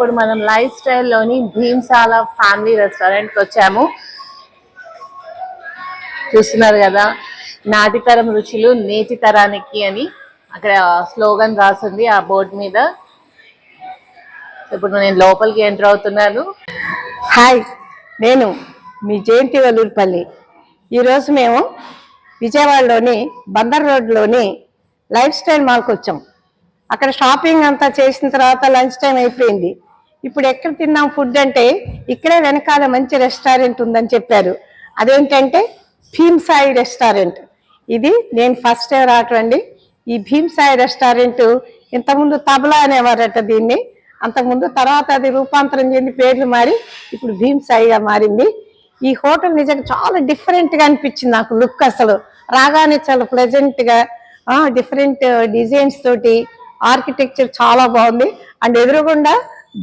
ఇప్పుడు మనం life స్టైల్లోని భీమ్సాల family రెస్టారెంట్కి వచ్చాము. చూస్తున్నారు కదా నాటి తరం రుచులు నేటి తరానికి అని అక్కడ స్లోగన్ రాసింది ఆ బోర్డు మీద. ఇప్పుడు నేను లోపలికి ఎంటర్ అవుతున్నాను. హాయ్ నేను మీ జయంతి వల్లూరుపల్లి. ఈరోజు మేము విజయవాడలోని బందర్ రోడ్లోని లైఫ్ స్టైల్ మాల్కి వచ్చాం. అక్కడ షాపింగ్ అంతా చేసిన తర్వాత లంచ్ టైం అయిపోయింది. ఇప్పుడు ఎక్కడ తిన్నాం ఫుడ్ అంటే ఇక్కడే వెనకాల మంచి రెస్టారెంట్ ఉందని చెప్పారు. అదేంటంటే భీమ్ సాయి రెస్టారెంట్ ఇది నేను ఫస్ట్ టైం రావటం అండి. ఈ భీమ్ సాయి రెస్టారెంట్ ఇంతకుముందు తబలా అనేవారట దీన్ని. అంతకుముందు తర్వాత అది రూపాంతరం చెంది పేర్లు మారి ఇప్పుడు భీమ్ సాయిగా మారింది. ఈ హోటల్ నిజంగా చాలా డిఫరెంట్గా అనిపించింది నాకు లుక్ అసలు. రాగానే చాలా ప్లెజెంట్గా డిఫరెంట్ డిజైన్స్ తోటి ఆర్కిటెక్చర్ చాలా బాగుంది. అండ్ ఎదురుగుండా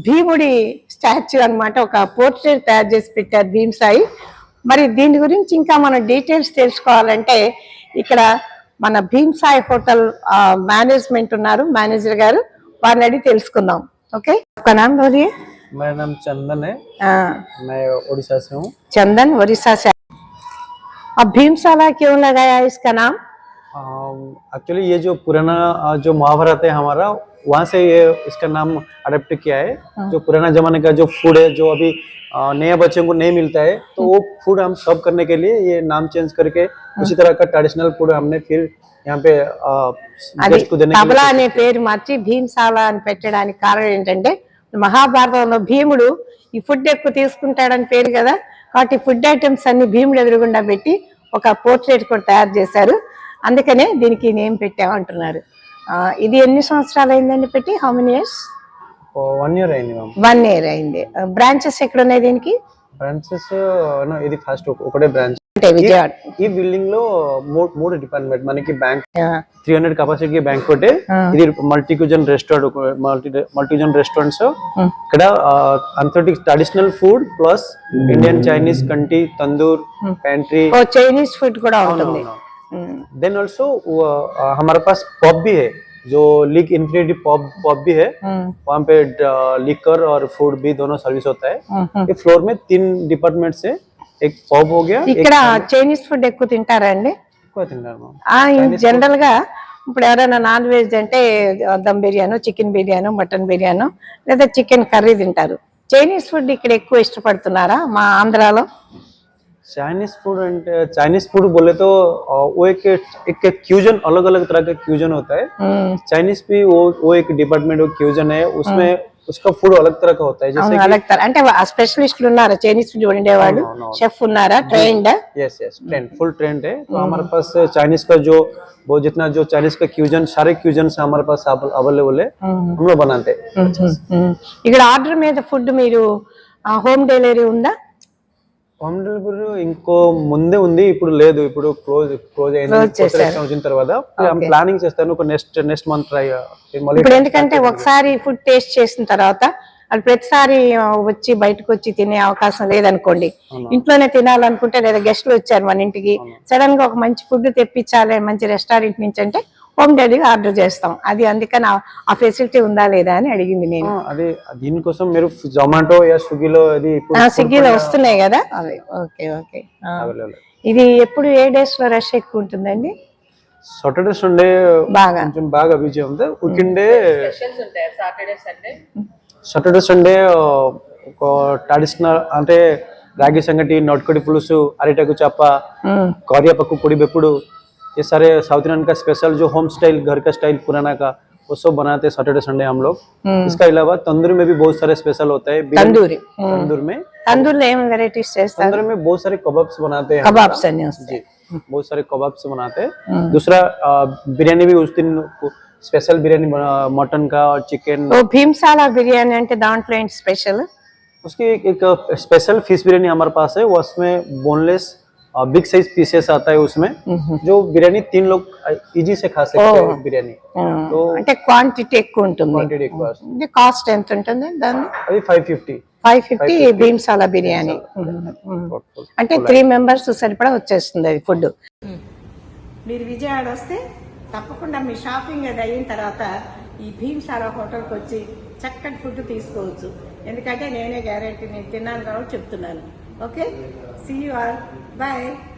భీముడి స్టాచ్యూ అన్నమాట ఒక పోర్ట్రేట్ తయారు చేసి పెట్టారు భీమ్ సాయి మరి దీని గురించి ఇంకా మనం డీటెయిల్స్ తెలుసుకోవాలంటే ఇక్కడ మన భీమ్ సాయి హోటల్ మేనేజ్మెంట్ ఉన్నారు మేనేజర్ గారు వారిని అడిగి తెలుసుకుందాం ఓకే ఒక नाम बोलिए मेरा नाम चंदन है हाँ, मैं उड़ीसा से हूँ चंदन उड़ीसा से अब भीमशाला क्यों लगाया इसका नाम एक्चुअली ये जो पुराना अ, जो महाभारत है हमारा वहाँ से ये इसका नाम अडेप्ट किया है जो पुराना जमाने का जो फूड है जो अभी अ, नए बच्चों को नहीं मिलता है तो वो फूड हम सर्व करने के लिए ये नाम चेंज करके उसी तरह का ट्रेडिशनल फूड हमने फिर यहाँ पे అది गेस्ट को देने के తబలా लिए అనే పేరు మార్చి భీమశాల అని పెట్టడానికి కారణం ఏంటంటే మహాభారతంలో భీముడు ఈ ఫుడ్ ఎక్కువ తీసుకుంటాడని పేరు కదా కాబట్టి ఫుడ్ ఐటమ్స్ అన్ని భీముడు ఎదురుగుండా పెట్టి ఒక పోర్ట్రేట్ కూడా తయారు చేశారు అందుకనే దీనికి నేమ్ పెట్టామంటున్నారు ఆ, ఇది ఎన్ని సంవత్సరాలు అయిందండి పెట్టి how many years one year అయింది వన్ ఇయర్ అయింది. బ్రాంచెస్ ఎక్కడ ఉన్నాయి దీనికి? బ్రాంచెస్ ఇది ఫస్ట్ ఒకటే బ్రాంచ్ ఈ బిల్డింగ్లో మూడు డిపార్ట్మెంట్ మనకి banquet three hundred capacity banquet ఒకటి. ఇది multicuisine restaurant multi multicuisine restaurants ఇక్కడ అంతటి traditional food plus Indian Chinese కంటి తందూర్ ప్యాంట్రీ చైనీస్ ఫుడ్ కూడా ఉంటుంది. देन ऑल्सो हमारे पास पॉप भी है जो लीक इन्फिनिटी पॉप पॉप भी है ఉమ్. वहाँ पे लिकर और फूड भी दोनों सर्विस होता है ఉమ్. ये फ्लोर में तीन डिपार्टमेंट से एक पॉप हो गया एक ఇక్కడ చైనీస్ ఫుడ్ ఎక్కువ తింటారా అండి ఎక్కువ తింటారు మ్యామ్ ఆ జనరల్ గా ఇప్పుడు ఎవరైనా నాన్ వెజ్ అంటే దమ్ బిర్యానీ చికెన్ బిర్యానీ మటన్ బిర్యానీ లేదా చికెన్ కర్రీ తింటారు చైనీస్ ఫుడ్ ఇక్కడ ఎక్కువ ఇష్టపడుతున్నారా మా ఆంధ్రాలో Chinese food and Chinese food बोले तो अ, वो एक एक क्यूजन अलग अलग तरह का क्यूजन होता है మ్మ్. चाइनीज भी वो वो एक डिपार्टमेंट वो क्यूजन है उसमें उसका फूड अलग तरह का होता है जैसे అవును అలాగే త- అంటే ఆ స్పెషలిస్టులు ఉన్నారా చైనీస్ ఫుడ్ వండేవాళ్ళు అవును, అవును. షెఫ్ ఉన్నారా trained yes yes trained full trained है तो हमारे पास चाइनीज का जो वो जितना जो चाइनीज का क्यूजन सारे क्यूजन हमारे पास अवेलेबल है हम लोग बनाते हैं ఇక్కడ ఆర్డర్ మీద ఫుడ్ మీరు హోమ్ డెలివరీ ఉందా హోమ్ డెలివరీ ఇంకో ముందే ఉంది ఇప్పుడు లేదు ఇప్పుడు క్లోజ్ క్లోజ్ అయింది వచ్చిన తర్వాత. ప్లానింగ్ చేస్తాను ఒక నెక్స్ట్ నెక్స్ట్ మంత్ ట్రై ఇప్పుడు ఎందుకంటే ఒకసారి ఫుడ్ టేస్ట్ చేసిన తర్వాత అది ప్రతిసారి ఆ, వచ్చి బయటకు వచ్చి తినే అవకాశం లేదనుకోండి. ఇంట్లోనే తినాలనుకుంటే లేదా గెస్ట్లు వచ్చారు మన ఇంటికి సడన్గా ఒక మంచి ఫుడ్ తెప్పించాలి మంచి రెస్టారెంట్ నుంచి అంటే హోమ్ డెలివరీ ఆర్డర్ చేస్తాం. అది అందుకని ఆ ఫెసిలిటీ ఉందా లేదా అని అడిగింది నేను. దీనికోసం మీరు జొమాటో స్విగ్గీలో స్విగ్గీలో వస్తున్నాయి కదా? Okay okay. ఇది ఎప్పుడు ఏ డేస్లో రష్ ఎక్కువ ఉంటుందండి? సాటర్డేస్ ఉండే బాగా. కొంచెం బాగా బిజీ ఉంది. Weekend day Saturday Sunday? ఒక ట్రెడిషనల్ అంటే రాగి సంగటి నోట్కొడి పులుసు అరిటకు చప్ప కార్యాపక్కు పొడి బెప్పుడు ये सारे साउथ इंडियन का स्पेशल जो होम स्टाइल घर का स्टाइल पुराना का वो सब बनाते हैं सैटरडे संडे हम लोग हम्म। इसका अलावा तंदूर में भी बहुत सारे स्पेशल होता है बिरयानी- తందూరి ఉమ్. तंदूर में తందూరులో ఏం వెరైటీస్ చేస్తారు तंदूर में बहुत सारे कबाब्स बनाते हैं కబాబ్స్ అన్ని వస్తాయి जी बहुत सारे कबाब्स बनाते हैं दूसरा अ, बिरयानी भी उस दिन स्पेशल बिरयानी बना मटन का और चिकन ఓ భీమ్సాలా బిర్యానీ అంటే దాంట్లో ఏంటి స్పెషల్ उसकी एक, एक स्पेशल फिश बिरयानी हमारे पास है वो उसमें बोनलेस बिग साइज पीसेस आता है उसमें जो बिरयानी तीन लोग इजी से खा सकते हैं बिरयानी तो అంటే క్వాంటిటీ ఎక్కువ ఉంటుంది क्वांटिटी एक बार అంటే కాస్ట్ ఎంత ఉంటుంది దాన్ని अभी five fifty five fifty భీమ్సాలా biryani అంటే త్రీ మెంబర్స్ సరిపడా వచ్చేస్తుంది అది ఫుడ్ మీరు విజయవాడ వస్తే తప్పకుండా మీ షాపింగ్ అది అయిన తర్వాత ఈ భీమ్సారా హోటల్కి వచ్చి చక్కటి ఫుడ్ తీసుకోవచ్చు ఎందుకంటే నేనే గ్యారెంటీ నేను తిన్నాను కాబట్టి చెప్తున్నాను Okay? See you all. Bye.